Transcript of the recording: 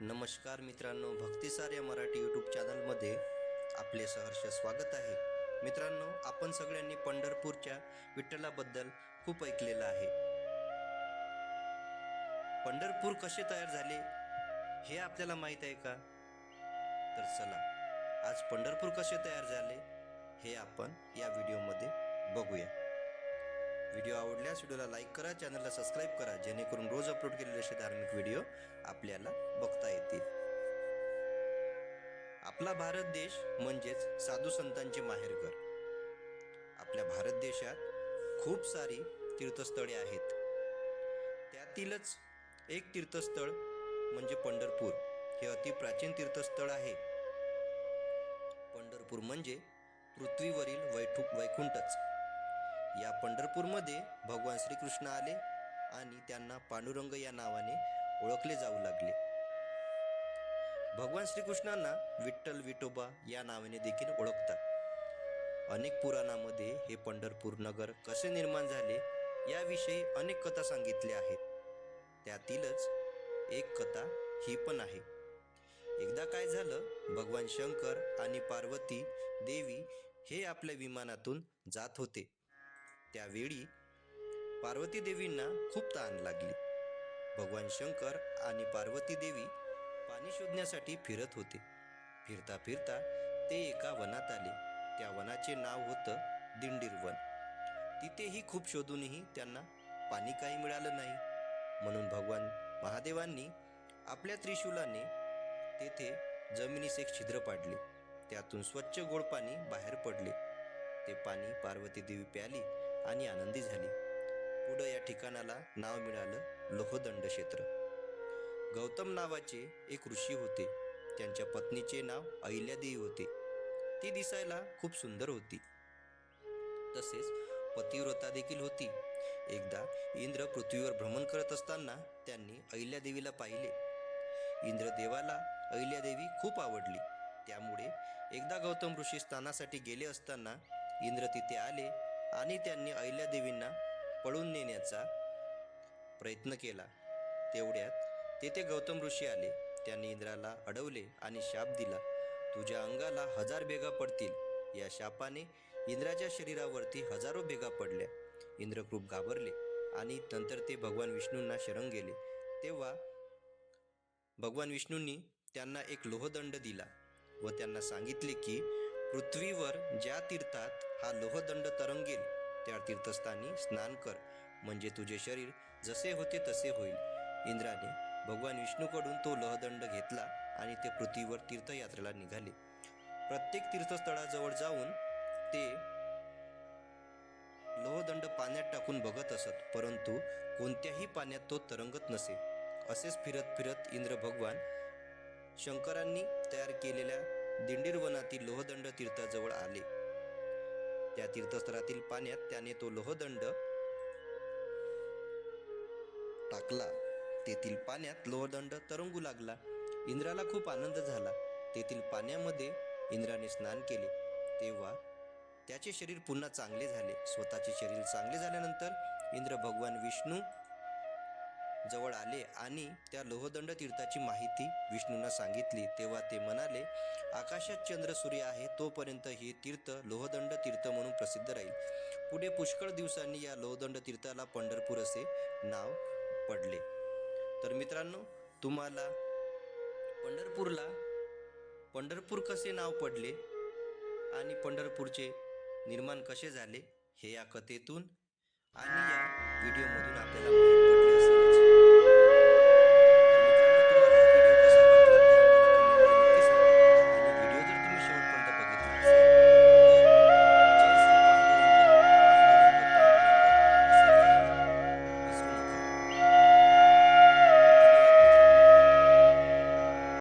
नमस्कार मित्रांनो भक्तिसार या मराठी यूट्यूब चॅनलमध्ये आपले सहर्ष स्वागत आहे. मित्रांनो आपण सगळ्यांनी पंढरपूरच्या विठ्ठलाबद्दल खूप ऐकलेलं आहे. पंढरपूर कसे तयार झाले हे आपल्याला माहीत आहे का? तर चला आज पंढरपूर कसे तयार झाले हे आपण या व्हिडिओमध्ये बघूया. व्हिडिओ आवडल्यास व्हिडिओला लाईक करा चॅनलला सबस्क्राईब करा जेणेकरून रोज अपलोड केलेले असे धार्मिक व्हिडिओ आपल्याला बघता येतील. आपला भारत देश म्हणजेच साधू संतांचे माहेरघर. आपल्या भारत देशात खूप सारी तीर्थस्थळे आहेत. त्यातीलच एक तीर्थस्थळ म्हणजे पंढरपूर. हे अति प्राचीन तीर्थस्थळ आहे. पंढरपूर म्हणजे पृथ्वीवरील वैठू वैकुंठच. या पंढरपूरमध्ये भगवान श्रीकृष्ण आले आणि त्यांना पांडुरंग या नावाने ओळखले जाऊ लागले. भगवान श्रीकृष्णांना विठ्ठल विठोबा या नावाने देखील ओळखतात. अनेक पुराणामध्ये हे पंढरपूर नगर कसे निर्माण झाले याविषयी अनेक कथा सांगितल्या आहेत. त्यातीलच एक कथा ही पण आहे. एकदा काय झालं भगवान शंकर आणि पार्वती देवी हे आपल्या विमानातून जात होते. त्यावेळी पार्वती देवींना खूप ताण लागली. भगवान शंकर आणि पार्वती देवी पाणी शोधण्यासाठी फिरत होते. फिरता फिरता ते एका वनात आले. त्या वनाचे नाव होतं दिंडीर वन. तिथेही खूप शोधूनही त्यांना पाणी काही मिळालं नाही. म्हणून भगवान महादेवांनी आपल्या त्रिशूलाने तेथे जमिनीस एक छिद्र पाडले. त्यातून स्वच्छ गोड पाणी बाहेर पडले. ते पाणी पार्वती देवी प्याली. आणि आनंदी झाली. पुढं या ठिकाणाला नाव मिळालं लोहदंड क्षेत्र. गौतम नावाचे एक ऋषी होते. त्यांच्या पत्नीचे नाव अहिल्यादेवी होते. ती दिसायला खूप सुंदर होती. तसेच पतिव्रता देखील होती. एकदा इंद्र पृथ्वीवर भ्रमण करत असताना त्यांनी अहिल्यादेवीला पाहिले. इंद्रदेवाला अहिल्यादेवी खूप आवडली. त्यामुळे एकदा गौतम ऋषी स्थानासाठी गेले असताना इंद्र तिथे आले. आणि त्यांनी अहिल्यादेवींना पळून नेण्याचा प्रयत्न केला. तेवढ्यात तेथे गौतम ऋषी आले. त्यांनी इंद्राला अडवले आणि शाप दिला. तुझ्या अंगाला हजार बेगा पडतील. या शापाने इंद्राच्या शरीरावरती हजारो बेगा पडल्या. इंद्र खूप घाबरले आणि नंतर ते भगवान विष्णूंना शरण गेले. तेव्हा भगवान विष्णूंनी त्यांना एक लोहदंड दिला व त्यांना सांगितले की पृथ्वीवर ज्या तीर्थात हा लोहदंड तरंगेल त्या तीर्थस्थानी स्नान कर. म्हणजे तुझे शरीर जसे होते तसे होईल. इंद्राने भगवान विष्णूकडून तो लोहदंड घेतला आणि ते पृथ्वीवर तीर्थयात्रेला निघाले. प्रत्येक तीर्थस्थळाजवळ जाऊन ते लोहदंड पाण्यात टाकून बघत असत परंतु कोणत्याही पाण्यात तो तरंगत नसे. असेच फिरत फिरत इंद्र भगवान शंकरांनी तयार केलेल्या दिंडीर वनातील लोहदंड तीर्थाजवळ आले. त्या तीर्थस्थळातील पाण्यात त्याने तो लोहदंड टाकला. तेथील पाण्यात लोहदंड तरंगू लागला. इंद्राला खूप आनंद झाला. तेथील पाण्यामध्ये इंद्राने स्नान केले. तेव्हा त्याचे शरीर पुन्हा चांगले झाले. स्वतःचे शरीर चांगले झाल्यानंतर इंद्र भगवान विष्णू जवळ आले आणि त्या लोहदंड तीर्थाची माहिती विष्णूंना सांगितली. तेव्हा ते म्हणाले आकाशात चंद्र सूर्य आहे तोपर्यंत हे तीर्थ लोहदंड तीर्थ म्हणून प्रसिद्ध राहील. पुढे पुष्कळ दिवसांनी या लोहदंड तीर्थाला पंढरपूर असे नाव पडले. तर मित्रांनो तुम्हाला पंढरपूरला पंढरपूर कसे नाव पडले आणि पंढरपूरचे निर्माण कसे झाले हे या कथेतून आणि या व्हिडिओमधून आपल्याला